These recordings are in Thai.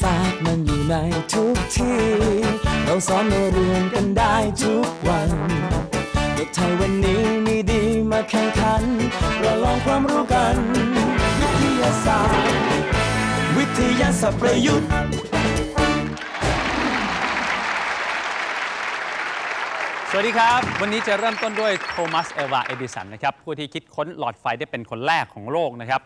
ศาสตร์มันอยู่ในทุกที่ เราสอนเราเรียนกันได้ทุกวัน เด็กไทยวันนี้มีดีมาแข่งขันประลองความรู้กัน วิทยาศาสตร์ วิทยาศาสตร์ประยุกต์สวัสดีครับ วันนี้จะเริ่มต้นด้วยโทมัสเอวาเอดิสันนะครับผู้ที่คิดค้นหลอดไฟได้เป็นคนแรกของโลกนะครับ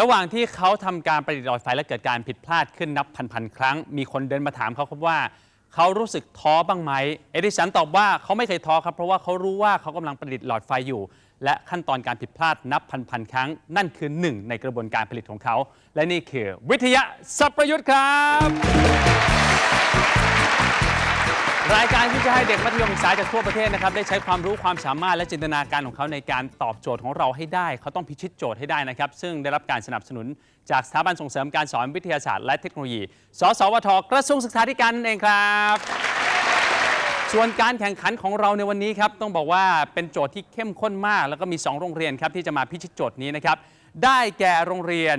ระหว่างที่เขาทำการประดิษฐ์หลอดไฟและเกิดการผิดพลาดขึ้นนับพันๆครั้ง มีคนเดินมาถามเขาครับว่า เขารู้สึกท้อบ้างไหมเอดิสันตอบว่าเขาไม่เคยท้อครับ เพราะว่าเขารู้ว่าเขากำลังประดิษฐ์หลอดไฟอยู่ และขั้นตอนการผิดพลาดนับพันๆครั้ง นั่นคือหนึ่งในกระบวนการผลิตของเขา และนี่คือวิทยาสัพประยุทธ์ครับ รายการที่จะให้เด็กมัธยมศึกษาจากทั่วประเทศนะครับได้ใช้ความรู้ความสามารถและจินตนาการของเขาในการตอบโจทย์ของเราให้ได้ เขาต้องพิชิตโจทย์ให้ได้นะครับ ซึ่งได้รับการสนับสนุนจากสถาบันส่งเสริมการสอนวิทยาศาสตร์และเทคโนโลยี สสวท กระทรวงศึกษาธิการนั่นเองครับ ส่วนการแข่งขันของเราในวันนี้ครับต้องบอกว่าเป็นโจทย์ที่เข้มข้นมาก แล้วก็มี 2 โรงเรียนครับที่จะมาพิชิตโจทย์นี้นะครับได้แก่โรงเรียน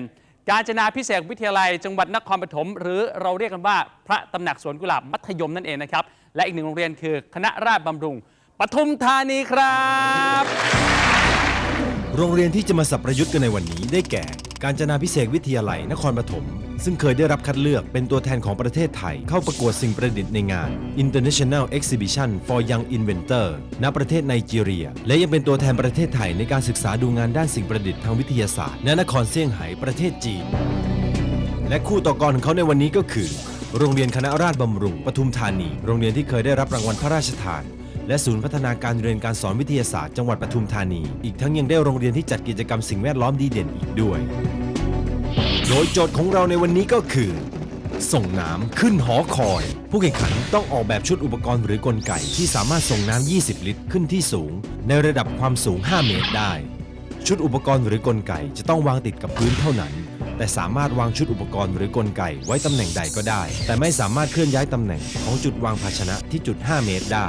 กาญจนาพิเศษวิทยาลัย จังหวัดนครปฐมหรือเราเรียกกันว่าพระตำหนักสวนกุหลาบมัธยมนั่นเองนะครับ และอีกหนึ่งโรงเรียนคือคณะราษฎรบำรุงปทุมธานีครับ โรงเรียนที่จะมาสับประยุทธ์กันในวันนี้ได้แก่ การจนาพิเศษวิทยาลัยนครปฐมซึ่งเคยได้รับคัดเลือกเป็นตัวแทนของประเทศไทย เข้าประกวดสิ่งประดิษฐ์ในงาน International Exhibition for Young Inventor ณประเทศไนจีเรีย และยังเป็นตัวแทนประเทศไทยในการศึกษาดูงานด้านสิ่งประดิษฐ์ทางวิทยาศาสตร์ณนครเซี่ยงไฮ้ประเทศจีน และคู่ต่อกรของเขาในวันนี้ก็คือ โรงเรียนคณะราษฎรบำรุงปทุมธานี โรงเรียนที่เคยได้รับรางวัลพระราชทาน และศูนย์พัฒนาการเรียนการสอนวิทยาศาสตร์จังหวัดปทุมธานี อีกทั้งยังได้โรงเรียนที่จัดกิจกรรมสิ่งแวดล้อมดีเด่นอีกด้วย โดยโจทย์ของเราในวันนี้ก็คือ ส่งน้ำขึ้นหอคอย ผู้แข่งขันต้องออกแบบชุดอุปกรณ์หรือกลไกที่สามารถส่งน้ำ 20 ลิตรขึ้นที่สูง ในระดับความสูง 5 เมตรได้ ชุดอุปกรณ์หรือกลไกจะต้องวางติดกับพื้นเท่านั้น แต่สามารถวางชุดอุปกรณ์หรือกลไกไว้ตำแหน่งใดก็ได้ แต่ไม่สามารถเคลื่อนย้ายตำแหน่งของจุดวางภาชนะที่จุด 5 เมตรได้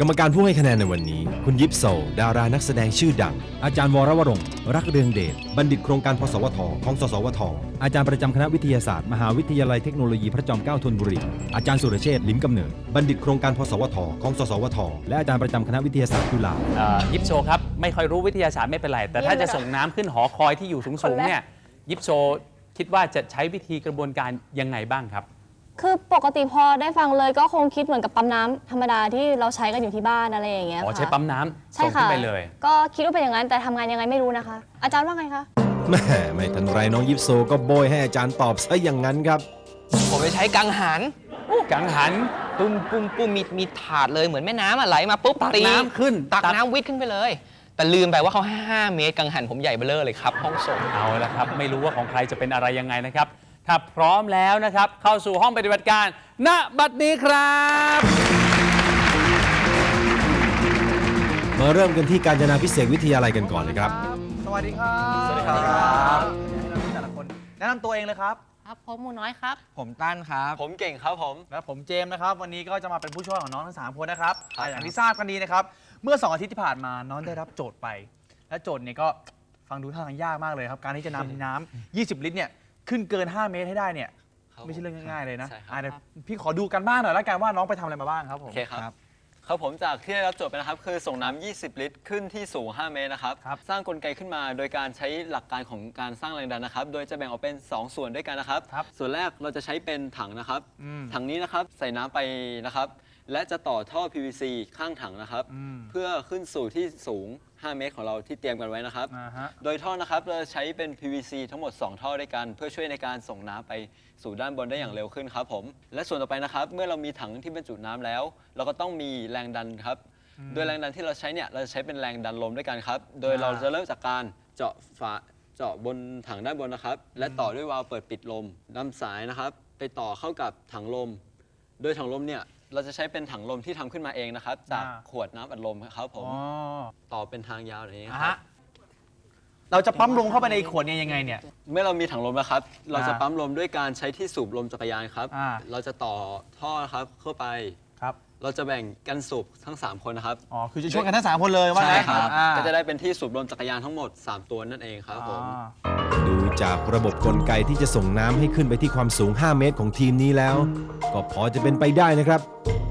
กรรมการผู้ให้คะแนนในวันนี้ คุณยิปโซ ดารานักแสดงชื่อดัง อาจารย์วรวรงค์รักเรืองเดชบัณฑิตโครงการพสวทของสสวท อาจารย์ประจำคณะวิทยาศาสตร์ มหาวิทยาลัยเทคโนโลยีพระจอมเกล้าธนบุรีอาจารย์สุรเชษฐ์ลิมกำเนิดบัณฑิตโครงการพสวทของสสวท และอาจารย์ประจำคณะวิทยาศาสตร์จุฬา เอ่อยิปโซครับ ไม่ค่อยรู้วิทยาศาสตร์ไม่เป็นไร แต่ถ้าจะส่งน้ำขึ้นหอคอยที่อยู่สูงๆเนี่ยยิปโซคิดว่าจะใช้วิธีกระบวนการยังไงบ้างครับ คือปกติพอได้ฟังเลยก็คงคิดเหมือนกับปั๊มน้ำธรรมดาที่เราใช้กันอยู่ที่บ้านอะไรอย่างเงี้ยอ๋อค่ะใช้ปั๊มน้ำใช่ส่งขึ้ค่ะนไปเลย ก็คิดว่าเป็นอย่างนั้นแต่ทำงานยังไงไม่รู้นะคะ อาจารย์ว่าไงคะแม่ไม่ทันไรน้องยิปโซก็โบยให้อาจารย์ตอบซะอย่างนั้นครับ ผมจะใช้กังหัน กังหันปุ้มปุ้มปุ้มมีมีถาดเลยเหมือนแม่น้ำอะไหลมาปุ๊บตักตีน้ำขึ้นตักตัก น้ำวิทย์ขึ้นไปเลย แต่ลืมไปว่าเขาให้5เมตรกังหันผมใหญ่เบ้อเร่อเลยครับ ห้องส่งเอาละครับ ไม่รู้ว่าของใครจะเป็นอะไรยังไงนะครับ ถ้าพร้อมแล้วนะครับ เข้าสู่ห้องปฏิบัติการ ณ บัดนี้ครับ มาเริ่มกันที่การจนาพิเศษกวิทยาลัยกันก่อนเลยครับ สวัสดีครับสวัสดีครับแต่ละคนแนะนำตัวเองเลยครับ ครับผมหมูน้อยครับ ผมตั้นครับ ผมเก่งครับผม และผมเจมส์นะครับ วันนี้ก็จะมาเป็นผู้ช่วยของน้องทั้งสามคนนะครับอ่าอย่างที่ทราบกันดีนะครับ เมื่อ2อาทิตย์ที่ผ่านมาน้องได้รับโจทย์ไป และโจทย์เนี่ยก็ฟังดูท่าทางยากมากเลยครับ การที่จะนำน้ำ20 ลิตรเนี่ยขึ้นเกิน 5 เมตรให้ได้เนี่ย ครับไม่ใช่เรื่องง่ายๆเลยนะใช่ครับ อ่าเดี๋ยวพี่ขอดูกันบ้างหน่อยแล้วกันว่าน้องไปทำอะไรมาบ้างครับผม โอเคครับ ครับผมจากที่ได้รับโจทย์ไปนะครับ คือส่งน้ำ 20 ลิตร ขึ้นที่สูง 5 เมตรนะครับ ครับ สร้างกลไกขึ้นมาโดยการใช้หลักการของการสร้างแรงดันนะครับ โดยจะแบ่งออกเป็น 2 ส่วนด้วยกันนะครับ ครับส่วนแรกเราจะใช้เป็นถังนะครับ อืม ถังนี้นะครับใส่น้ำไปนะครับ และจะต่อท่อ PVC ข้างถังนะครับ อืม เพื่อขึ้นสู่ที่สูง 5 เมตรของเราที่เตรียมกันไว้นะครับ อ่าฮะ โดยท่อนะครับเราจะใช้เป็น PVC ทั้งหมด 2 ท่อด้วยกัน เพื่อช่วยในการส่งน้ำไปสู่ด้านบนได้อย่างเร็วขึ้นครับผม และส่วนต่อไปนะครับ เมื่อเรามีถังที่บรรจุน้ำแล้ว เราก็ต้องมีแรงดันครับ โดยแรงดันที่เราใช้เนี่ยเราจะใช้เป็นแรงดันลมด้วยกันครับ โดยเราจะเริ่มจากการเจาะฝาเจาะบนถังด้านบนนะครับ และต่อด้วยวาล์วเปิดปิดลมนำสายนะครับ ไปต่อเข้ากับถังลม โดยถังลมเนี่ย เราจะใช้เป็นถังลมที่ทำขึ้นมาเองนะครับ จากอ่า ขวดน้ำอัดลมครับผม อ๋อต่อเป็นทางยาวอย่างนี้อะครัฮะบ เราจะปั๊มลมเข้าไปในขวดเนี่ยยังไงเนี่ย เมื่อเรามีถังลมแล้วครับ เราจะอ่าปั๊มลมด้วยการใช้ที่สูบลมจักรยานครับ อ่า เราจะต่อท่อครับเข้าไป ครับเราจะแบ่งกันสูบทั้ง 3 คนนะครับอ๋อคือจะช่วยกันทั้งสามคนเลยว่าใช่งั้นครับ อ่าก็จะได้เป็นที่สูบรวมจักรยานทั้งหมด 3 ตัวนั่นเองครับผมอ่าดูจากระบบกลไกที่จะส่งน้ำให้ขึ้นไปที่ความสูง 5 เมตรของทีมนี้แล้ว ก็พอจะเป็นไปได้นะครับ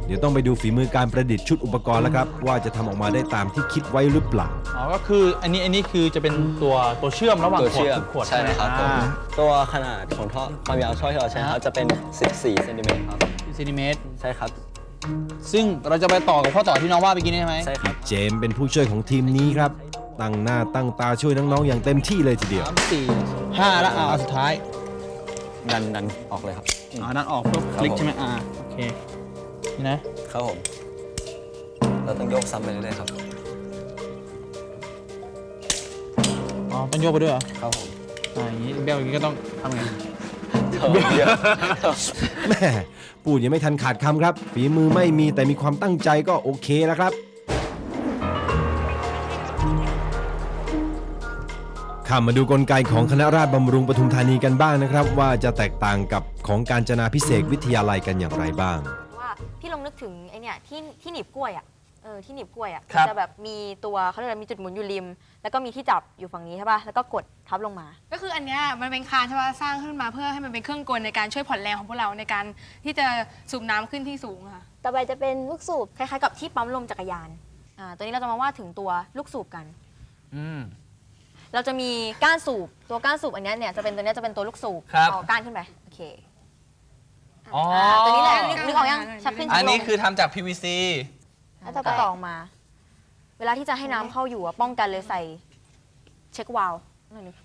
เดี๋ยวต้องไปดูฝีมือการประดิษฐ์ชุดอุปกรณ์แล้วครับ ว่าจะทำออกมาได้ตามที่คิดไว้หรือเปล่า อ๋อก็คืออันนี้อันนี้คือจะเป็นตัวตัวเชื่อมระหว่างตัวขวดเชื่อมทุกขวดใช่ไหมครับผมอ่าตัวขนาดของท่อความยาวท่อที่เราใช้ครับจะเป็น 14เซนติเมตรครับ เซนติเมตร ใช่ครับ ซึ่งเราจะไปต่อกับข้อต่อที่น้องว่าไปกินใช่ไหมใช่ครับเจมส์เป็นผู้ช่วยของทีมนี้ครับ ตั้งหน้าตั้งตาช่วยน้องๆอย่างเต็มที่เลยทีเดียว สามสี่ห้าแล้วอ่าเอาสุดท้ายดันดันออกเลยครับ อ่านั่นออกเพื่อคลิกครับผมใช่ไหมอ่าโอเคนี่นะครับผม เราต้องโยกซ้ำไปเรื่อยๆครับ อ๋อต้องโยกไปด้วยเหรอครับผม อ่าอย่างนี้เบลอย่างนี้ก็ต้องทำไง แม่พูดยังไม่ทันขาดคำครับ ฝีมือไม่มีแต่มีความตั้งใจก็โอเคแล้วครับข้ามมาดูกลไกของคณะราษฎรบำรุงปทุมธานีกันบ้างนะครับ ว่าจะแตกต่างกับของการจนาพิเศษกวิทยาลัยกันอย่างไรบ้าง ว่าพี่ลองนึกถึงไอเนี่ยที่ที่หนีบกล้วยอะ เออที่หนีบกล้วยอะครับมันจะแบบมีตัวเขาเรียกอะไรมีจุดหมุนอยู่ริม แล้วก็มีที่จับอยู่ฝั่งนี้ใช่ป่ะแล้วก็กดทับลงมา ก็คืออันเนี้ยมันเป็นคานใช่ปะสร้างขึ้นมาเพื่อให้มันเป็นเครื่องกลในการช่วยผ่อนแรงของพวกเราในการที่จะสูบน้ำขึ้นที่สูงอะค่ะ ต่อไปจะเป็นลูกสูบคล้ายๆกับที่ปั๊มลมจักรยานอ่าตัวนี้เราจะมาว่าถึงตัวลูกสูบกัน อืม เราจะมีก้านสูบตัวก้านสูบอันเนี้ยเนี่ยจะเป็นตัวเนี้ยจะเป็นตัวลูกสูบครับเอาก้านขึ้นไปโอเคอ๋ออ่าตัวนี้แหละอ๋อนึกนึกออกยังชักขึ้นชักลงอันนี้คือทำจาก PVC แล้วก็ต่อออกมา เวลาที่จะให้น้ำเข้าอยู่อะป้องกันเลยใส่เช็ควาล์ว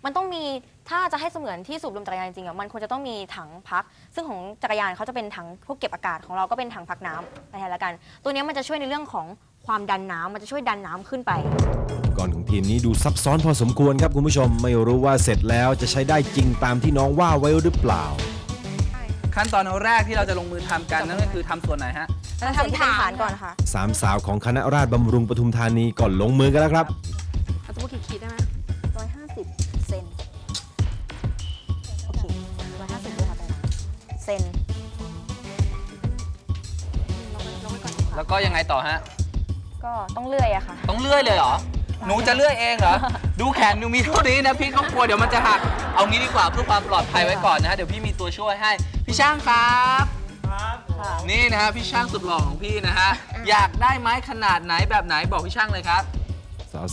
มันต้องมีถ้าจะให้เสมือนที่สูบลมจักรยานจริงๆอะมันควรจะต้องมีถังพัก ซึ่งของจักรยานเขาจะเป็นถังพวกเก็บอากาศของเราก็เป็นถังพักน้ำไปแทนละกัน ตัวเนี้ยมันจะช่วยในเรื่องของความดันน้ำมันจะช่วยดันน้ำขึ้นไป ก่อนของทีมนี้ดูซับซ้อนพอสมควรครับคุณผู้ชม ไม่รู้ว่าเสร็จแล้วจะใช้ได้จริงตามที่น้องว่าไว้หรือเปล่า ขั้นตอนแรกที่เราจะลงมือทำกันนั่นก็คือทำส่วนไหนฮะ เราทำที่เป็นฐานก่อนค่ะสามสาวของคณะราษฎรบำรุงปทุมธานีก่อนลงมือกันแล้วครับเราจะพูดกี่ขีดได้ไหม150เซนโอเค150ด้วยค่ะไปนะเซนแล้วก็ยังไงต่อฮะ ก็ต้องเลื่อยอะค่ะ ต้องเลื่อยเลยเหรอ หนูจะเลื่อยเองเหรอ ดูแขนหนูมีเท่านี้นะพี่ก็กลัวเดี๋ยวมันจะหัก เอางี้ดีกว่าเพื่อความปลอดภัยไว้ก่อนนะฮะ เดี๋ยวพี่มีตัวช่วยให้ พี่ช่างครับนี่นะฮะพี่ช่างสุดหล่อของพี่นะฮะอยากได้ไม้ขนาดไหนแบบไหนบอกพี่ช่างเลยครับ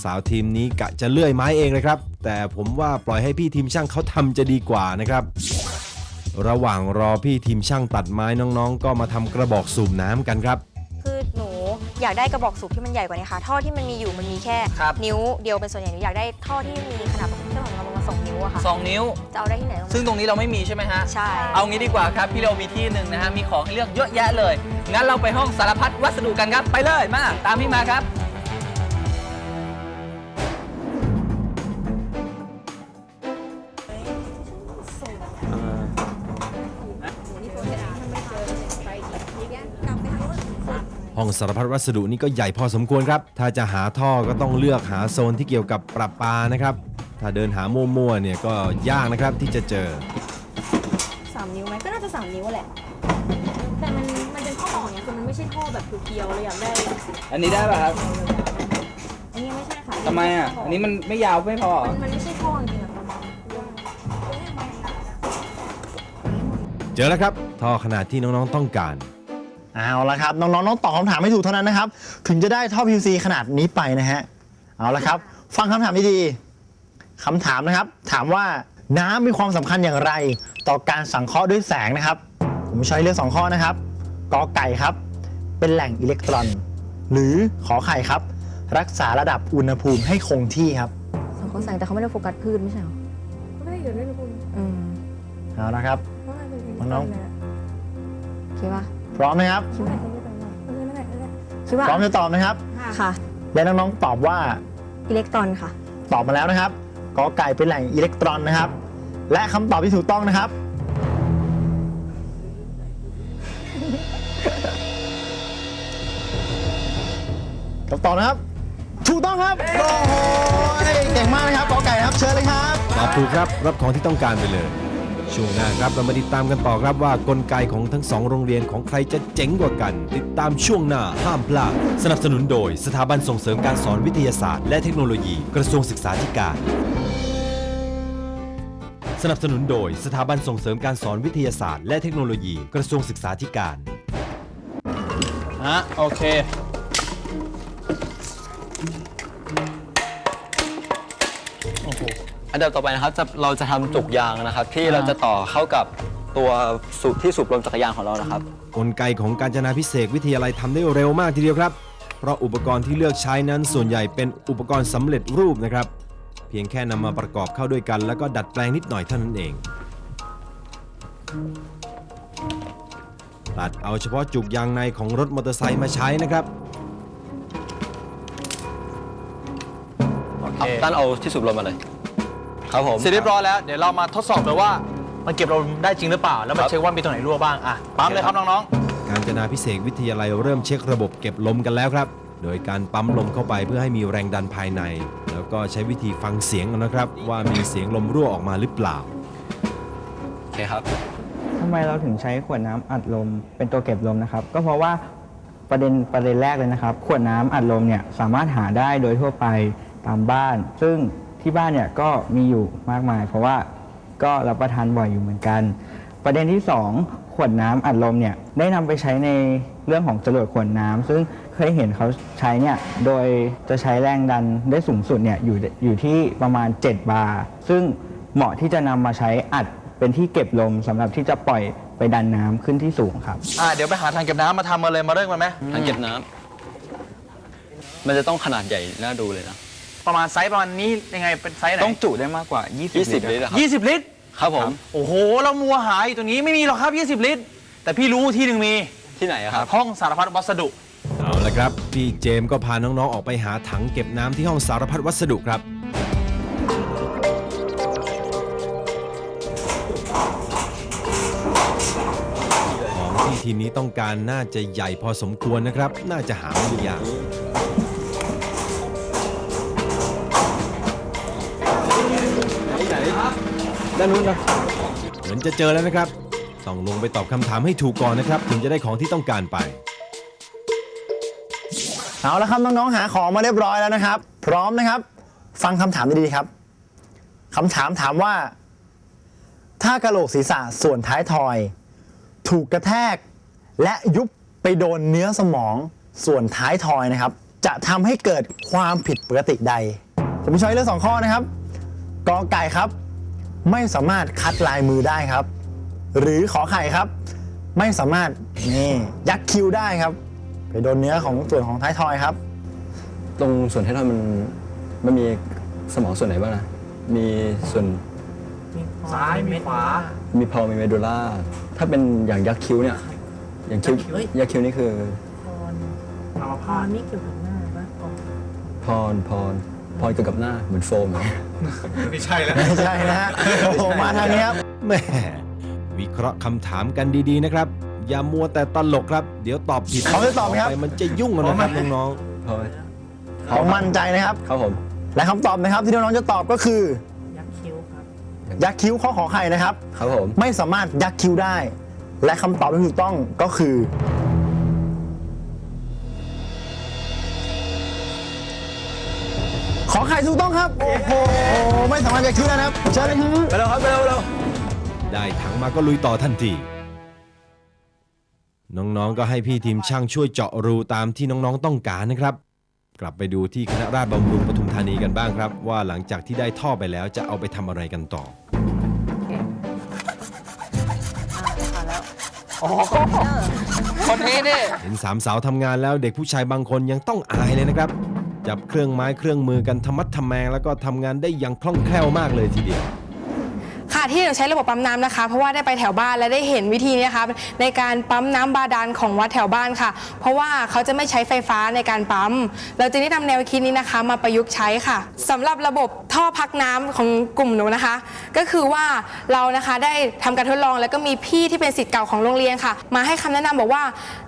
สาวๆทีมนี้กะจะเลื่อยไม้เองเลยครับ แต่ผมว่าปล่อยให้พี่ทีมช่างเขาทำจะดีกว่านะครับ ระหว่างรอพี่ทีมช่างตัดไม้น้องๆ ก็มาทำกระบอกสูบน้ำกันครับ คือหนูอยากได้กระบอกสูบที่มันใหญ่กว่านี้ค่ะ ท่อที่มันมีอยู่มันมีแค่ ครับ นิ้วเดียวเป็นส่วนใหญ่หนูอยากได้ท่อที่มีขนาดเครื่องข องเราประมาณสองนิ้วอะค่ะ2นิ้ว จะเอาได้ที่ไหนตรงซึ่นั้นงตรงนี้เราไม่มีใช่ไหมฮะ ใช่ เอางี้ดีกว่าครับ พี่เรามีที่หนึ่งนะฮะ มีของให้เลือกเยอะแยะเลย งั้นเราไปห้องสารพัดวัสดุกันครับ ไปเลย มา ตามพี่มาครับ ห้องสารพัดวัสดุนี่ก็ใหญ่พอสมควรครับ ถ้าจะหาท่อก็ต้องเลือกหาโซนที่เกี่ยวกับประปานะครับ ถ้าเดินหามั่วๆเนี่ยก็ยากนะครับที่จะเจอ สามนิ้วไหมก็น่าจะสามนิ้วแหละ แต่มันมันเป็นท่ออย่างเงี้ยคือมันไม่ใช่ท่อแบบเพียวๆเลยอยากได้อันนี้ได้ป่ะครับ อันนี้ไม่ใช่ค่ะทำไมอะ อันนี้มันไม่ยาวไม่พอเหรอมันมันไม่ใช่ท่อจริงๆอะเจอแล้วครับท่อขนาดที่น้องๆต้องการ เอาละครับ น้องๆต้องตอบคำถามให้ถูกเท่านั้นนะครับ ถึงจะได้ท่อ PVC ขนาดนี้ไปนะฮะ เอาละครับ ฟังคำถามดีๆ คำถามนะครับ ถามว่าน้ำมีความสำคัญอย่างไร ต่อการสังเคราะห์ด้วยแสงนะครับ ผมใช้เลือกสองข้อนะครับกอไก่ครับ เป็นแหล่งอิเล็กตรอน หรือขอไข่ครับ รักษาระดับอุณหภูมิให้คงที่ครับสังเคราะห์แสงแต่เขาไม่ได้โฟกัสพืชไม่ใช่เหรอไม่ได้อยู่ด้วยนะคุณอืมเอาละครับ เพราะอะไรเป็นน้องคิดว่า พร้อมนะครับ คิดว่าเออนั่นแหละนั่นแหละคิดว่าพร้อมจะตอบนะครับ ค่ะ และน้องๆตอบว่าอิเล็กตรอนค่ะ ตอบมาแล้วนะครับ กอไก่เป็นแหล่งอิเล็กตรอนนะครับ และคำตอบที่ถูกต้องนะครับ คำตอบนะครับ ถูกต้องครับ โอ้โหเก่งมากนะครับกอไก่นะครับ เชิญเลยครับ ตอบถูกครับ รับของที่ต้องการไปเลยโช่วงหน้าครับเรามาติดตามกันต่อครับว่ากลไกของทั้งสองโรงเรียนของใครจะเจ๋งกว่ากัน ติดตามช่วงหน้าห้ามพลาดสนับสนุนโดย สถาบันส่งเสริมการสอนวิทยาศาสตร์ และเทคโนโลยี กระทรวงศึกษาธิการ สนับสนุนโดยสถาบันส่งเสริมการสอนวิทยาศาสตร์ และเทคโนโลยี กระทรวงศึกษาธิการ ฮะโอเค อันดับต่อไปนะครับจะเราจะทำจุกยางนะครับ ที่เราจะต่อเข้ากับตัวสูบที่สูบลมจักรยานของเรานะครับ กลไกของการจนาพิเศษกวิทยาลัยทำได้เร็วมากทีเดียวครับ เพราะอุปกรณ์ที่เลือกใช้นั้นส่วนใหญ่เป็นอุปกรณ์สำเร็จรูปนะครับ เพียงแค่นำมาประกอบเข้าด้วยกัน แล้วก็ดัดแปลงนิดหน่อยเท่านั้นเองตัดเอาเฉพาะจุกยางในของรถมอเตอร์ไซค์มาใช้นะครับเอาตั้นเอาที่สูบลมมาเลย ครับผมเสร็จเรียบร้อยแล้วเดี๋ยวเรามาทดสอบเลยว่า มันเก็บลมได้จริงหรือเปล่า แล้วมาเช็คว่ามีตรงไหนรั่วบ้างอะปั๊มเลยครับน้องการจนาพิเศษกวิทยาลัยเริ่มเช็คระบบเก็บลมกันแล้วครับ โดยการปั๊มลมเข้าไปเพื่อให้มีแรงดันภายใน แล้วก็ใช้วิธีฟังเสียงนะครับ ว่ามีเสียงลมรั่วออกมาหรือเปล่า โอเคครับ ทำไมเราถึงใช้ขวดน้ำอัดลมเป็นตัวเก็บลมนะครับ ก็เพราะว่าประเด็นประเด็นแรกเลยนะครับ ขวดน้ำอัดลมเนี่ยสามารถหาได้โดยทั่วไปตามบ้าน ซึ่ง ที่บ้านเนี่ยก็มีอยู่มากมาย เพราะว่าก็รับประทานบ่อยอยู่เหมือนกัน ประเด็นที่สองขวดน้ำอัดลมเนี่ยได้นำไปใช้ในเรื่องของจรวดขวดน้ำซึ่งเคยเห็นเขาใช้เนี่ยโดยจะใช้แรงดันได้สูงสุดเนี่ยอยู่อยู่ที่ประมาณ 7 บาร์ซึ่งเหมาะที่จะนำมาใช้อัดเป็นที่เก็บลมสำหรับที่จะปล่อยไปดันน้ำขึ้นที่สูงครับๆอะเดี๋ยวไปหาทางเก็บน้ำมาทำมาเลยมาเริ่มกันไหมทางเก็บน้ำมันจะต้องขนาดใหญ่น่าดูเลยนะ ประมาณไซส์ประมาณนี้ยังไงเป็นไซส์ไหนต้องจุได้มากกว่า 20 20ลิตรอะครับ20ลิตร ครับผม โอ้โห เรามัวหาอยู่ตรงนี้ไม่มีหรอกครับ 20 ลิตร แต่พี่รู้ที่หนึ่งมีที่ไหนอะครับ ห้องสารพัดวัสดุ เอาละครับ พี่เจมส์ก็พาน้องๆออกไปหาถังเก็บน้ำที่ห้องสารพัดวัสดุครับ ของที่ทีมนี้ต้องการน่าจะใหญ่พอสมควรนะครับ น่าจะหาไม่ยาก ด้านนู้นนะเหมือนจะเจอแล้วนะครับ ต้องลงไปตอบคำถามให้ถูกก่อนนะครับ ถึงจะได้ของที่ต้องการไป เอาละครับน้องๆหาของมาเรียบร้อยแล้วนะครับ พร้อมนะครับ ฟังคำถามดีๆครับคำถามถามว่า ถ้ากระโหลกศีรษะส่วนท้ายทอย ถูกกระแทก และยุบไปโดนเนื้อสมองส่วนท้ายทอยนะครับ จะทำให้เกิดความผิดปกติใดจะมีช้อยเลือกสองข้อนะครับกอไก่ครับ ไม่สามารถคัดลายมือได้ครับ หรือขอไข่ครับ ไม่สามารถนี่ยักคิ้วได้ครับ ไปโดนเนื้อของส่วนของท้ายทอยครับ ตรงส่วนท้ายทอยมันมันมีสมองส่วนไหนบ้างนะมีส่วนซ้ายมีขวา มีพอมีเมดูล่าถ้าเป็นอย่างยักษ์คิ้วเนี่ยอย่างคิ้วยักษ์คิ้วนี่คืออัมพาตพรพร พรเกี่ยวกับหน้าเหมือนโฟมเหรอไม่ใช่แล้ว ไม่ใช่นะฮะโอ้โหมาทางนี้ครับแหม่วิเคราะห์คำถามกันดีๆนะครับ อย่ามัวแต่ตลกครับ เดี๋ยวตอบผิดเขาจะตอบไหมครับไปมันจะยุ่งกันนะครับน้องพอไหมเขามั่นใจนะครับ ครับผมและคำตอบนะครับที่น้องๆจะตอบก็คือ ยักคิ้วครับ ยักคิ้วข้อขอไข่นะครับ ครับผม ไม่สามารถยักคิ้วได้ และคำตอบที่ถูกต้องก็คือ ขอไข่ถูกต้องครับ โอ้โห ไม่สามารถยักคิ้วได้นะครับเชิญเลยครับไปแล้วครับไปแล้วไปแล้วๆได้ถังมาก็ลุยต่อทันที น้องๆ ก็ให้พี่ทีมช่างช่วยเจาะรูตามที่น้องๆต้องการนะครับ กลับไปดูที่คณะราษฎรบำรุงปทุมธานีกันบ้างครับ ว่าหลังจากที่ได้ท่อไปแล้วจะเอาไปทำอะไรกันต่อ คนนี้นี่ เห็นสามสาวทำงานแล้วเด็กผู้ชายบางคนยังต้องอายเลยนะครับ จับเครื่องไม้เครื่องมือกันทำมัดทำแมง แล้วก็ทำงานได้อย่างคล่องแคล่วมากเลยทีเดียว ค่ะที่เราใช้ระบบปั๊มน้ำนะคะ เพราะว่าได้ไปแถวบ้านและได้เห็นวิธีนี้นะคะในการปั๊มน้ำบาดาลของวัดแถวบ้านค่ะ เพราะว่าเขาจะไม่ใช้ไฟฟ้าในการปั๊ม เราจึงได้นำแนวคิดนี้นะคะ มาประยุกต์ใช้ค่ะสำหรับระบบท่อพักน้ำของกลุ่มหนูนะคะ ก็คือว่าเรานะคะได้ทำการทดลองแล้วก็มีพี่ที่เป็นศิษย์เก่าของโรงเรียนค่ะ มาให้คำแนะนำบอกว่า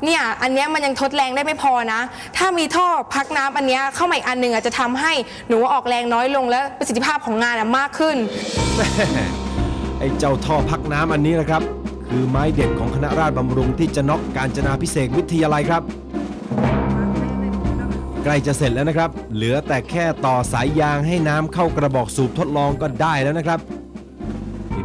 เนี่ยอันนี้มันยังทดแรงได้ไม่พอนะ ถ้ามีท่อพักน้ำอันนี้เข้ามาอีกอันหนึ่งอาจจะทำให้หนูออกแรงน้อยลงและประสิทธิภาพของงานมากขึ้น ไอ้เจ้าท่อพักน้ำอันนี้นะครับ คือไม้เด็ดของคณะราษฎรบำรุงที่จะน็อกการจนาพิเศษวิทยาลัยครับ ใกล้จะเสร็จแล้วนะครับ เหลือแต่แค่ต่อสายยางให้น้ำเข้ากระบอกสูบทดลองก็ได้แล้วนะครับ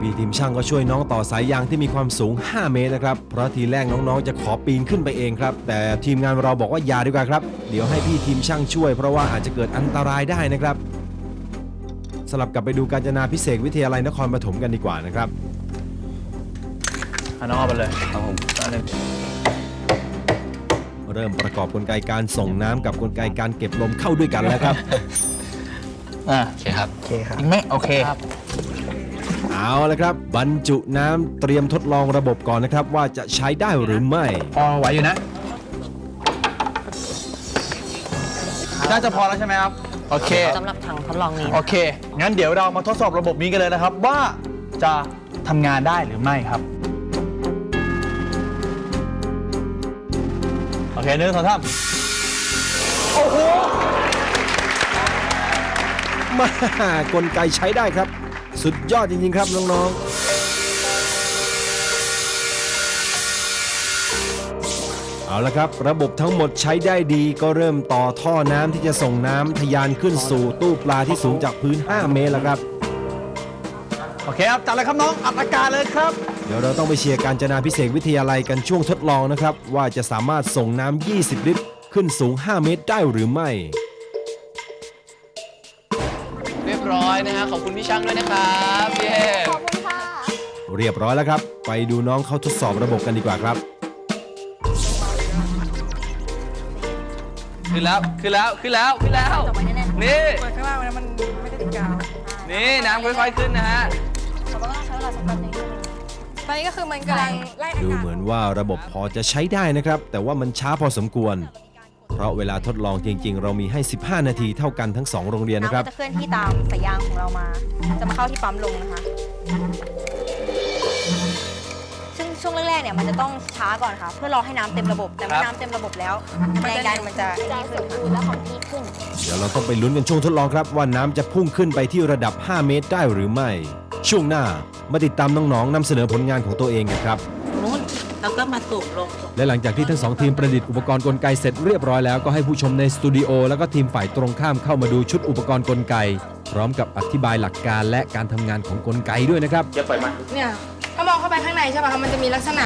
พี่ทีมช่างก็ช่วยน้องต่อสายยางที่มีความสูง 5 เมตรนะครับ เพราะทีแรกน้องๆ จะขอปีนขึ้นไปเองครับ แต่ทีมงานเราบอกว่าอย่าดีกว่าครับ เดี๋ยวให้พี่ทีมช่างช่วยเพราะว่าอาจจะเกิดอันตรายได้นะครับ สลับกลับไปดูการจนาพิเศษกวิทยาลัยนครปฐมกันดีกว่านะครับอะน้องเอาไปเลยครับผมเริ่มประกอบกลไกการส่งน้ำกับกลไกการเก็บลมเข้าด้วยกันแล้วครับ อะโอเคครับ โอเคครับอีกไหมโอเคเอาละครับ บรรจุน้ำเตรียมทดลองระบบก่อนนะครับ ว่าจะใช้ได้หรือไม่ พอไหวอยู่นะ น่าจะพอแล้วใช่ไหมครับ โอเค สำหรับถังทดลองนี้ โอเค งั้นเดี๋ยวเรามาทดสอบระบบนี้กันเลยนะครับ ว่าจะทำงานได้หรือไม่ครับ โอเคหนึ่งสองสามโอ้โหมากลไกใช้ได้ครับ สุดยอดจริง ๆ ครับน้อง ๆ เอาละครับ ระบบทั้งหมดใช้ได้ดีก็เริ่มต่อท่อน้ำที่จะส่งน้ำทะยานขึ้นสู่ตู้ปลาที่สูงจากพื้น 5 เมตรแล้วครับ โอเคครับจัดเลยครับน้องอัดอากาศเลยครับ เดี๋ยวเราต้องไปเชียร์การจนาพิเศษกวิทยาลัยกันช่วงทดลองนะครับ ว่าจะสามารถส่งน้ำ 20 ลิตร ขึ้นสูง 5 เมตรได้หรือไม่ เรียบร้อยนะฮะขอบคุณพี่ช่างด้วยนะครับเย้ ขอบคุณค่ะ เรียบร้อยแล้วครับ ไปดูน้องเขาทดสอบระบบกันดีกว่าครับ ขึ้นแล้วขึ้นแล้วขึ้นแล้วขึ้นแล้วจบไว้แน่ๆนี่เปิดข้างล่างไว้แล้วมันไม่ได้ติดกาวนี่น้ำค่อยๆขึ้นนะฮะเราก็ต้องใช้เวลาสักแป๊บนึงตอนนี้ก็คือมันกำลังไล่อาดูกาศเหมือนว่าระบบพอจะใช้ได้นะครับ แต่ว่ามันช้าพอสมควร เพราะเวลาทดลองจริง ๆ เรามีให้ 15 นาทีเท่ากันทั้ง 2 โรงเรียนน้ำนะครับก็จะเคลื่อนที่ตามสายยางของเรามา จะมาเข้าที่ปั๊มลงนะคะ ช่วงแรกๆเนี่ยมันจะต้องช้าก่อนค่ะ เพื่อรอให้น้ำเต็มระบบ แต่เมื่อครับน้ำเต็มระบบแล้วมันแรงจะดันมันจะจะสมบูรณ์และของพี่ขึ้น เดี๋ยวเราต้องไปลุ้นกันช่วงทดลองครับ ว่าน้ำจะพุ่งขึ้นไปที่ระดับ 5 เมตรได้หรือไม่ ช่วงหน้ามาติดตามน้องๆนำเสนอผลงานของตัวเองกันครับ นู้นแล้วก็มาสูบลง และหลังจากที่ทั้งสองทีมประดิษฐ์อุปกรณ์กลไกเสร็จเรียบร้อยแล้วก็ให้ผู้ชมในสตูดิโอแล้วก็ทีมฝ่ายตรงข้ามเข้ามาดูชุดอุปกรณ์กลไก พร้อมกับอธิบายหลักการและการทำงานของกลไกด้วยนะครับ เนี่ย ถ้ามองเข้าไปข้างในใช่ป่ะคะมันจะมีลักษณะ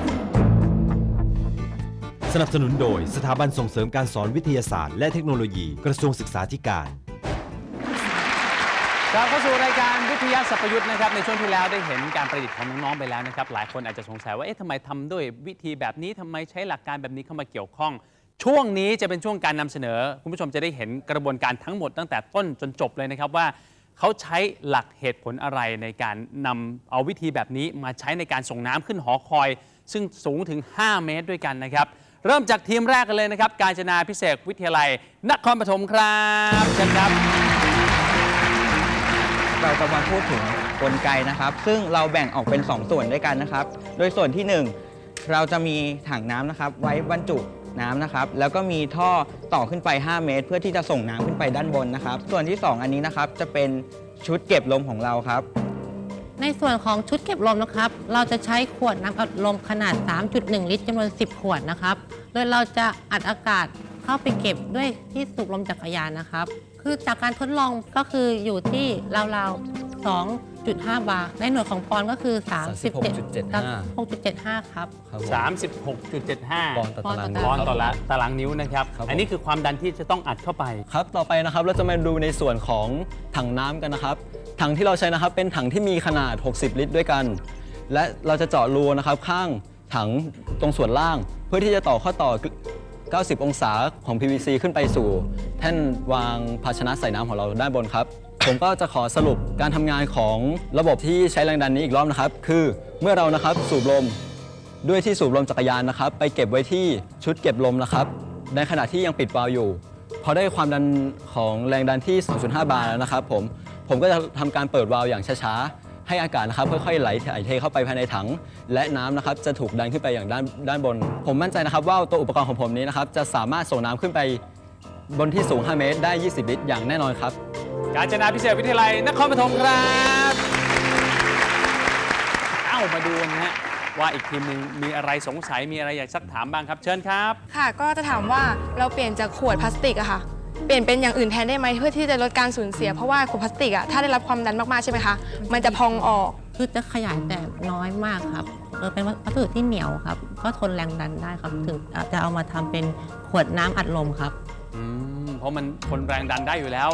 สนับสนุนโดยสถาบันส่งเสริมการสอนวิทยาศาสตร์และเทคโนโลยีกระทรวงศึกษาธิการ กลับเข้าสู่รายการวิทยาสัพยุทธ์นะครับในช่วงที่แล้วได้เห็นการประดิษฐ์ของน้องๆไปแล้วนะครับหลายคนอาจจะสงสัยว่าเอ๊ะทำไมทำด้วยวิธีแบบนี้ทำไมใช้หลักการแบบนี้เข้ามาเกี่ยวข้อง ช่วงนี้จะเป็นช่วงการนำเสนอ คุณผู้ชมจะได้เห็นกระบวนการทั้งหมดตั้งแต่ต้นจนจบเลยนะครับว่า เขาใช้หลักเหตุผลอะไรในการนำเอาวิธีแบบนี้มาใช้ในการส่งน้ำขึ้นหอคอย ซึ่งสูงถึง 5 เมตรด้วยกันนะครับ เริ่มจากทีมแรกกันเลยนะครับ การจนาพิเศษวิทยาลัย นครปฐมครับเชิญครับ เราจะมาพูดถึงกลไกนะครับ ซึ่งเราแบ่งออกเป็น 2 ส่วนด้วยกันนะครับ โดยส่วนที่ 1 เราจะมีถังน้ำนะครับ ไว้บรรจุ น้ำนะครับ แล้วก็มีท่อต่อขึ้นไป 5 เมตร เพื่อที่จะส่งน้ำขึ้นไปด้านบนนะครับ ส่วนที่ 2 อันนี้นะครับจะเป็นชุดเก็บลมของเราครับ ในส่วนของชุดเก็บลมนะครับ เราจะใช้ขวดน้ำอัดลมขนาด 3.1 ลิตรจำนวน 10 ขวดนะครับ โดยเราจะอัดอากาศเข้าไปเก็บด้วยที่สูบลมจักรยานนะครับ คือจากการทดลองก็คืออยู่ที่ราวๆ 2.5บาร์ในหน่วยของปอนด์ก็คือ 37 6.75 ครับ36.75ปอนด์ต่อตารางปอนด์ต่อละตารางนิ้วนะครับ ครับผม อันนี้คือความดันที่จะต้องอัดเข้าไป ครับต่อไปนะครับเราจะมาดูในส่วนของถังน้ำกันนะครับ ถังที่เราใช้นะครับเป็นถังที่มีขนาด 60 ลิตรด้วยกัน และเราจะเจาะรูนะครับข้างถังตรงส่วนล่าง เพื่อที่จะต่อข้อต่อ 90 องศาของ PVC ขึ้นไปสู่ แท่นวางภาชนะใส่น้ำของเราด้านบนครับ ผมก็จะขอสรุปการทำงานของระบบที่ใช้แรงดันนี้อีกรอบนะครับ คือเมื่อเรานะครับสูบลมด้วยที่สูบลมจักรยานนะครับ ไปเก็บไว้ที่ชุดเก็บลมนะครับ ในขณะที่ยังปิดวาล์วอยู่พอได้ความดันของแรงดันที่ 2.5 บาร์แล้วนะครับผมผมก็จะทำการเปิดวาล์วอย่างช้าๆ ให้อากาศนะครับค่อยๆไหลถ่ายเทเข้าไปภายในถัง และน้ำนะครับจะถูกดันขึ้นไปอย่างด้านด้านบน ผมมั่นใจนะครับว่าตัวอุปกรณ์ของผมนี้นะครับจะสามารถส่งน้ำขึ้นไปบนที่สูง 5 เมตร ได้ 20 ลิตรอย่างแน่นอนครับ การจนาพิเศษกวิทยาลัยนครปฐมครับมาดูนะฮะว่าอีกทีมหนึ่งมีอะไรสงสัยมีอะไรอยากซักถามบ้างครับ เชิญครับ ค่ะ ก็จะถามว่าเราเปลี่ยนจากขวดพลาสติกอะค่ะ เปลี่ยนเป็นอย่างอื่นแทนได้ไหมเพื่อที่จะลดการสูญเสีย เพราะว่าขวดพลาสติกอะถ้าได้รับความดันมากๆใช่ไหมคะ มันจะพองออก คือจะขยายแต่น้อยมากครับเออเป็นวัสดุที่เหนียวครับ ก็ทนแรงดันได้ครับ ถึงจะเอามาทำเป็นขวดน้ำอัดลมครับ อืมเพราะมันทนแรงดันได้อยู่แล้ว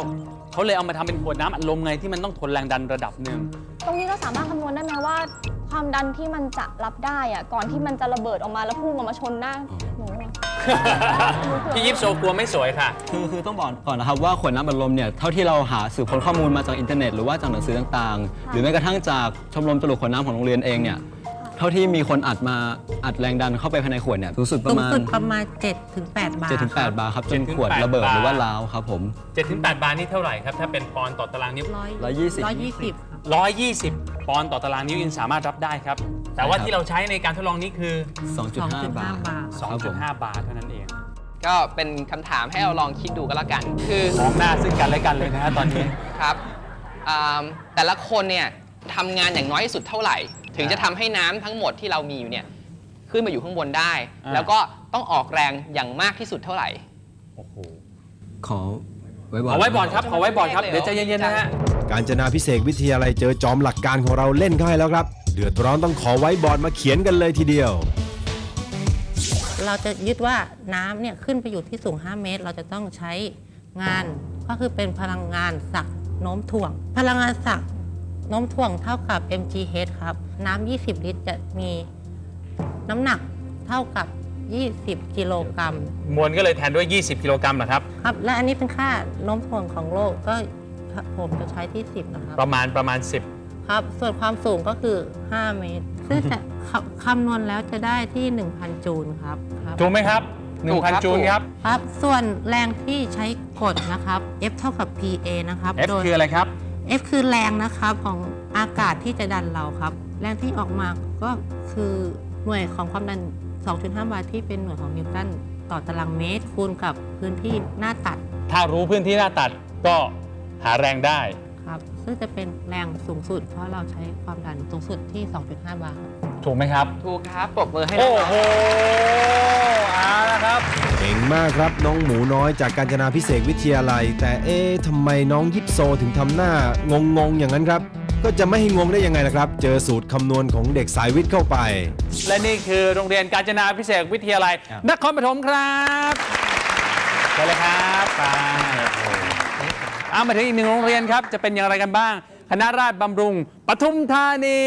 เขาเลยเอามาทำเป็นขวดน้ำอัดลมไงที่มันต้องทนแรงดันระดับหนึ่ง ตรงนี้เราสามารถคำนวณได้ไหมว่า ความดันที่มันจะรับได้อะก่อนที่มันจะระเบิดออกมาแล้วพุ่งออกมาชนหน้าหนูอะ พี่ยิปโซกลัวไม่สวยค่ะ คือคือต้องบอกก่อนนะครับว่าขวดน้ำอัดลมเนี่ยเท่าที่เราหาสืบค้นข้อมูลมาจากอินเทอร์เน็ตหรือว่าจากหนังสือต่างๆ หรือแม้กระทั่งจากชมรมตลกขวดน้ำของโรงเรียนเองเนี่ยเท่าที่มีคนอัดมาอัดแรงดันเข้าไปภายในขวดเนี่ยสูงสุดปสูระงมาณ สุดประมาณ7ถึง8บาท7-8 บาร์ครับจน7-8ขวดระเบิดบาร์หรือว่าร้าวครับผม 7-8 บาร์นี่เท่าไหร่ครับ ถ้าเป็นปอนด์ต่อตารางนิ้ว120 120ครับ120 ปอนด์ต่อตารางนิ้วอินสามารถรับได้ครับ แต่ว่าใช่ครับ ที่เราใช้ในการทดลองนี้คือ2.5บาร์ บาท ครับผม 2.5 บาร์เท่านั้นเองก็เป็นคำถามให้เราลองคิดดูก็แล้วกัน คือมองหน้าซึ่งกันและกันเลยนะฮะตอนนี้ ครับอ่าแต่ละคนเนี่ยทำงานอย่างน้อยที่สุดเท่าไหร่ ถึงจะทำให้น้ำทั้งหมดที่เรามีอยู่เนี่ยขึ้นมาอยู่ข้างบนได้ อ่า แล้วก็ต้องออกแรงอย่างมากที่สุดเท่าไหร่ขอไว้บอร์ด ขอไว้บอร์ดครับขอไว้บอร์ดครับเดี๋ยวใจเย็นๆนะฮะ การจนาพิเศษกวิทยาลัยเจอจอมหลักการของเราเล่นเข้าให้แล้วครับ เดือดร้อนต้องขอไว้บอร์ดมาเขียนกันเลยทีเดียว เราจะยึดว่าน้ำเนี่ยขึ้นไปอยู่ที่สูง 5 เมตร เราจะต้องใช้งานก็คือเป็นพลังงานสักโน้มถ่วง พลังงานสักโน้มถ่วงเท่ากับ mgh ครับ น้ำ 20 ลิตรจะมีน้ำหนักเท่ากับ 20 กิโลกรัม มวลก็เลยแทนด้วย 20 กิโลกรัมเหรอครับ ครับ และอันนี้เป็นค่าโน้มถ่วงของโลกก็ผมจะใช้ที่ 10 นะครับ ประมาณประมาณครับ ส่วนความสูงก็คือ 5 เมตร ซึ่งจะคคำนวณแล้วจะได้ที่ 1,000 จูลครับครับ10ถูกไหมครับ ถูกครับ 1,000 จูลครับ ครับ ส่วนแรงที่ใช้กดนะครับ F เท่ากับ PA นะครับ F โดย คืออะไรครับ F คือแรงนะครับของอากาศที่จะดันเราครับ แรงที่ออกมาก็คือหน่วยของความดัน 2.5 บาทที่เป็นหน่วยของนิวตันต่อตารางเมตรคูณกับพื้นที่หน้าตัด ถ้ารู้พื้นที่หน้าตัดก็หาแรงได้ ซึ่งจะเป็นแรงสูงสุด เพราะเราใช้ความดันสูงสุดที่ 2.5 บาทถูกไหมครับ ถูกครับปรบมือให้โอ้น้องโหเอาละครับ เก่งมากครับน้องหมูน้อยจากการจนาพิเศษกวิทยาลัย แต่เอ๊ะทำไมน้องยิปโซถึงทำหน้างงๆอย่างนั้นครับ ก็จะไม่ให้งงได้ยังไงล่ะครับ เจอสูตรคำนวณของเด็กสายวิทย์เข้าไป และนี่คือโรงเรียนการจนาพิเศษวิทยาลัย นครปฐมครับเชิญเลยครับไปโอ้โห เอามาถึงอีกหนึ่งโรงเรียนครับ จะเป็นอย่างไรกันบ้าง คณะราษฎรบำรุงปทุมธานี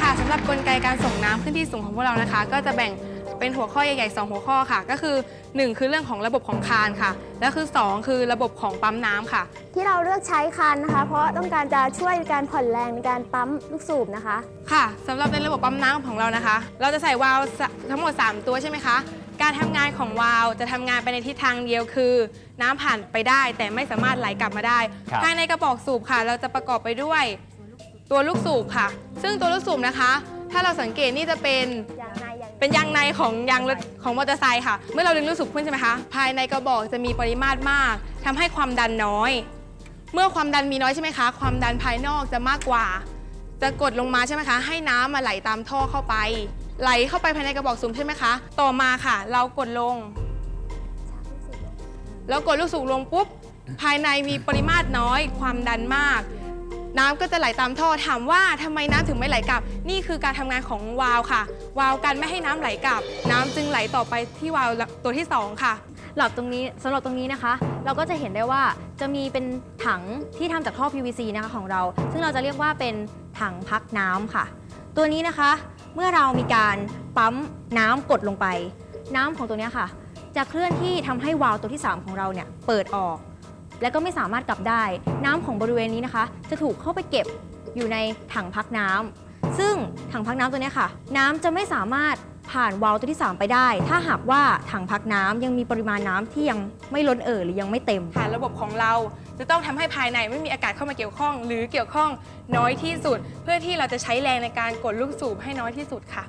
ค่ะสำหรับกลไกการส่งน้ำขึ้นที่สูงของพวกเรานะคะ ก็จะแบ่งเป็นหัวข้อใหญ่ๆ2หัวข้อค่ะ ก็คือ 1 คือเรื่องของระบบของคานค่ะ และคือ 2 คือระบบของปั๊มน้ำค่ะ ที่เราเลือกใช้คันนะคะ เพราะต้องการจะช่วยการผ่อนแรงในการปั๊มลูกสูบนะคะ ค่ะสำหรับในระบบปั๊มน้ำของเรานะคะ เราจะใส่วาล์วสทั้งหมด 3 ตัวใช่ไหมคะ การทำงานของวาล์วจะทำงานไปในทิศทางเดียวคือ น้ำผ่านไปได้ แต่ไม่สามารถไหลกลับมาได้ ครับ ภายในกระบอกสูบค่ะ เราจะประกอบไปด้วย ตัวลูกสูบค่ะ ซึ่งตัวลูกสูบนะคะ ถ้าเราสังเกตนี่จะเป็นเป็นยางในของยางรถของมอเตอร์ไซค์ค่ะ เมื่อเราดึงลูกสูบขึ้นใช่ไหมคะ ภายในกระบอกจะมีปริมาตรมากทำให้ความดันน้อย เมื่อความดันมีน้อยใช่ไหมคะ ความดันภายนอกจะมากกว่า จะกดลงมาใช่ไหมคะ ให้น้ำมาไหลตามท่อเข้าไป ไหลเข้าไปภายในกระบอกสูบใช่ไหมคะ ต่อมาค่ะ เรากดลง แล้วกดลูกสูบลงปุ๊บ ภายในมีปริมาตรน้อย ความดันมาก น้ำก็จะไหลตามท่อ ถามว่าทำไมน้ำถึงไม่ไหลกลับ นี่คือการทำงานของวาล์วค่ะ วาล์วกันไม่ให้น้ำไหลกลับ น้ำจึงไหลต่อไปที่วาล์วตัวที่สองค่ะหลักตรงนี้สำหรับตรงนี้นะคะ เราก็จะเห็นได้ว่าจะมีเป็นถังที่ทำจากท่อ PVC นะคะของเรา ซึ่งเราจะเรียกว่าเป็นถังพักน้ำค่ะ ตัวนี้นะคะ เมื่อเรามีการปั๊มน้ำกดลงไป น้ำของตัวนี้ค่ะ จะเคลื่อนที่ทำให้วาล์วตัวที่ 3 ของเราเนี่ยเปิดออก และก็ไม่สามารถกลับได้ น้ำของบริเวณนี้นะคะ จะถูกเข้าไปเก็บอยู่ในถังพักน้ำซึ่งถังพักน้ำตัวนี้ค่ะ น้ำจะไม่สามารถ ผ่านวาล์วตัวที่ 3 ไปได้ ถ้าหากว่าถังพักน้ำยังมีปริมาณน้ำที่ยังไม่ล้นเอ่อหรือยังไม่เต็มค่ะระบบของเราจะต้องทำให้ภายในไม่มีอากาศเข้ามาเกี่ยวข้อง หรือเกี่ยวข้องน้อยที่สุด เพื่อที่เราจะใช้แรงในการกดลูกสูบให้น้อยที่สุดค่ะ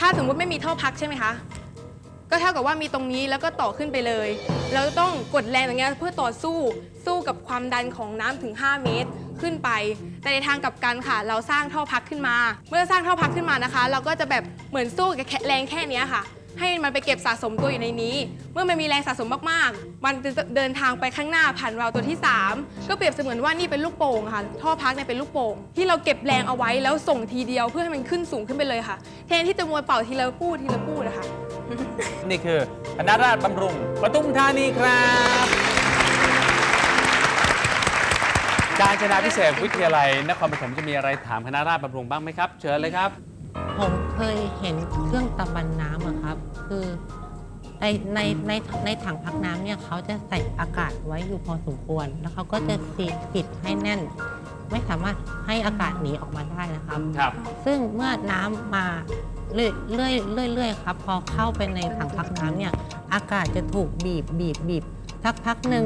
ถ้าสมมติไม่มีท่อพักใช่ไหมคะ ก็เท่ากับว่ามีตรงนี้แล้วก็ต่อขึ้นไปเลย เราต้องกดแรงอย่างเงี้ยเพื่อต่อสู้สู้กับความดันของน้ำถึง 5 เมตรขึ้นไป แต่ในทางกลับกันค่ะ เราสร้างท่อพักขึ้นมา เมื่อสร้างท่อพักขึ้นมานะคะ เราก็จะแบบเหมือนสู้กับแรงแค่นี้ค่ะ ให้มันไปเก็บสะสมตัวอยู่ในนี้ เมื่อมันมีแรงสะสมมากๆ มันจะเดินทางไปข้างหน้าผ่านวาล์วตัวที่ 3 ก็เปรียบเสมือนว่านี่เป็นลูกโป่งค่ะ ท่อพักเนี่ยเป็นลูกโป่งที่เราเก็บแรงเอาไว้แล้วส่งทีเดียวเพื่อให้มันขึ้นสูงขึ้นไปเลยค่ะ แทนที่จะมัวเป่าทีละปูดทีละปูดนะคะ นี่คือคณะราษฎรบำรุงปทุมธานีครับ การจนาพิเศษวิทยาลัยนครปฐมจะมีอะไรถามคณะราษฎรบำรุงบ้างไหมครับ เชิญเลยครับ ผมเคยเห็นเครื่องตะบันน้ำอะครับ คือในในในในถังพักน้ำเนี่ยเขาจะใส่อากาศไว้อยู่พอสมควร แล้วเขาก็จะซีลปิดให้แน่น ไม่สามารถให้อากาศหนีออกมาได้นะครับ ครับ ซึ่งเมื่อน้ำมาเรื่อยเรื่อยเรื่อยเรื่อยครับ พอเข้าไปในถังพักน้ำเนี่ย อากาศจะถูกบีบบีบบีบสักพักหนึ่ง